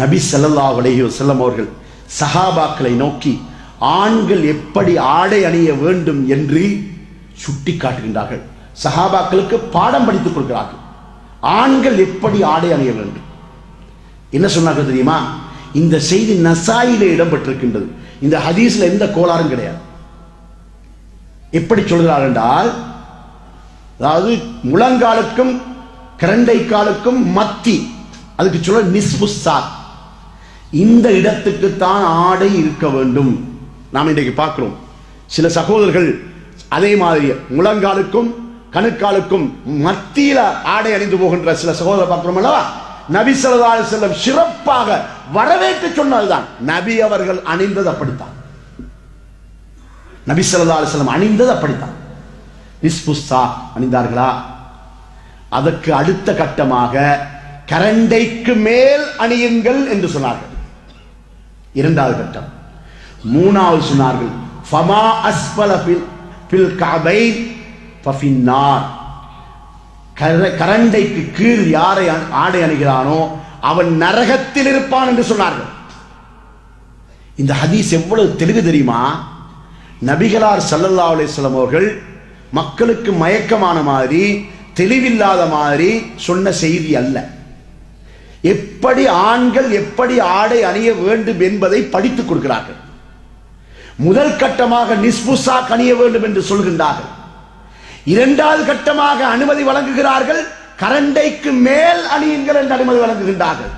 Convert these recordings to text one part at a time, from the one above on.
நபி செல்லல்லா அலைஹி செல்லம் அவர்கள் சஹாபாக்களை நோக்கி ஆண்கள் எப்படி ஆடை அணிய வேண்டும் என்று சுட்டி காட்டுகின்றார்கள் சஹாபாக்களுக்கு பாடம் படித்துக் கொடுக்கிறார்கள் ஆண்கள் எப்படி ஆடை அணிய வேண்டும்? என்ன சொன்னார்கள் தெரியுமா? இந்த செய்தி நசாயிலே இடம்பெற்றிருக்கின்றது. இந்த ஹதீஸ்ல எந்த கோளாறும் கிடையாது. எப்படி சொல்கிறார் என்றால் அதாவது முழங்காலுக்கும் கரண்டைக்காலுக்கும் மத்தி அதுக்கு சொல்ல நிஸ்புசாத் இந்த இடத்துக்கு தான் ஆடை இருக்க வேண்டும். நாம் இன்றைக்கு பார்க்கிறோம். சில சகோதரர்கள் அதே மாதிரி முழங்காலுக்கும் கணுக்காலுக்கும் மத்தியில ஆடை அணிந்து போகின்ற சில சகோதரர் பார்க்கிறோம் அல்லவா? நபி ஸல்லல்லாஹு செல்லம் சிறப்பாக வரவேற்று சொன்னதுதான் நபி அவர்கள் அணிந்தது அப்படித்தான். நபி ஸல்லல்லாஹு செல்லம் அணிந்தது அப்படித்தான். நிஸ்புஸ்தா அணிந்தார்களா? அதற்கு அடுத்த கட்டமாக கரண்டைக்கு மேல் அணியுங்கள் என்று சொன்னார்கள். இரண்டாவது கட்டம். மூணாவது சொன்னார்கள் ஃபமா அஸ்பல பில் ஃபில் பஃபின்னார் கர- கரண்டைக்கு கீழ் யாரை ஆடை அணிகிறானோ அவன் நரகத்தில் இருப்பான் என்று சொன்னார்கள். இந்த ஹதீஸ் எவ்வளவு தெளிவு தெரியுமா? நபிகளார் சல்லல்லா அலைஹி அவர்கள் மக்களுக்கு மயக்கமான மாதிரி தெளிவில்லாத மாதிரி சொன்ன செய்தி அல்ல. எப்படி ஆண்கள் எப்படி ஆடை அணிய வேண்டும் என்பதை படித்துக் கொடுக்கிறார்கள். முதல் கட்டமாக நிஸ்புசா அணிய வேண்டும் என்று சொல்கின்றார்கள். இரண்டாவது கட்டமாக அனுமதி வழங்குகிறார்கள். கரண்டைக்கு மேல் அணியுங்கள் என்று அனுமதி வழங்குகின்றார்கள்.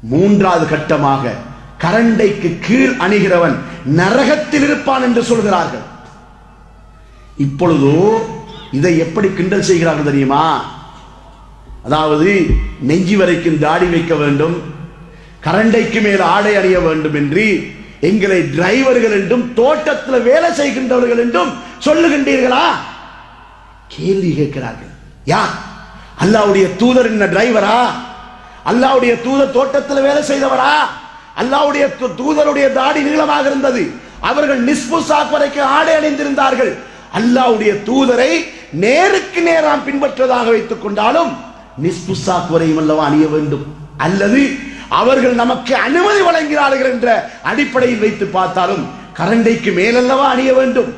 மூன்றாவது கட்டமாக கரண்டைக்கு கீழ் அணிகிறவன் நரகத்தில் இருப்பான் என்று சொல்கிறார்கள். இப்பொழுதோ இதை எப்படி கிண்டல் செய்கிறார்கள் தெரியுமா? அதாவது நெஞ்சி வரைக்கும் தாடி வைக்க வேண்டும் கரண்டைக்கு மேல் ஆடை அணிய வேண்டும் என்று எங்களை டிரைவர்கள் என்றும் தோட்டத்தில் வேலை செய்கின்றவர்கள் என்றும் சொல்லுகின்றீர்களா? கேள்வி கேட்கிறார்கள். யார்? அல்லாவுடைய தூதர் என்ன டிரைவரா அல்லாவுடைய தூதர் தோட்டத்தில் வேலை செய்தவரா? அல்லாவுடைய தூதருடைய தாடி நீளமாக இருந்தது. அவர்கள் நிஸ்பு வரைக்கும் ஆடை அணிந்திருந்தார்கள். அல்லாவுடைய தூதரை நேருக்கு நேராம் பின்பற்றதாக வைத்துக் கொண்டாலும் நிஸ்புசாக் வரையும் அல்லவா அணிய வேண்டும். அல்லது அவர்கள் நமக்கு அனுமதி வழங்கிறார்கள் என்ற அடிப்படையில் வைத்து பார்த்தாலும் கரண்டைக்கு மேலல்லவா அணிய வேண்டும்.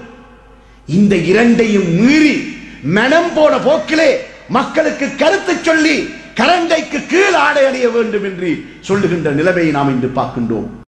இந்த இரண்டையும் மீறி மனம் போன போக்கிலே மக்களுக்கு கருத்து சொல்லி கரண்டைக்கு கீழ் ஆடை அணிய வேண்டும் என்று சொல்லுகின்ற நிலைமையை நாம் இன்று பார்க்கின்றோம்.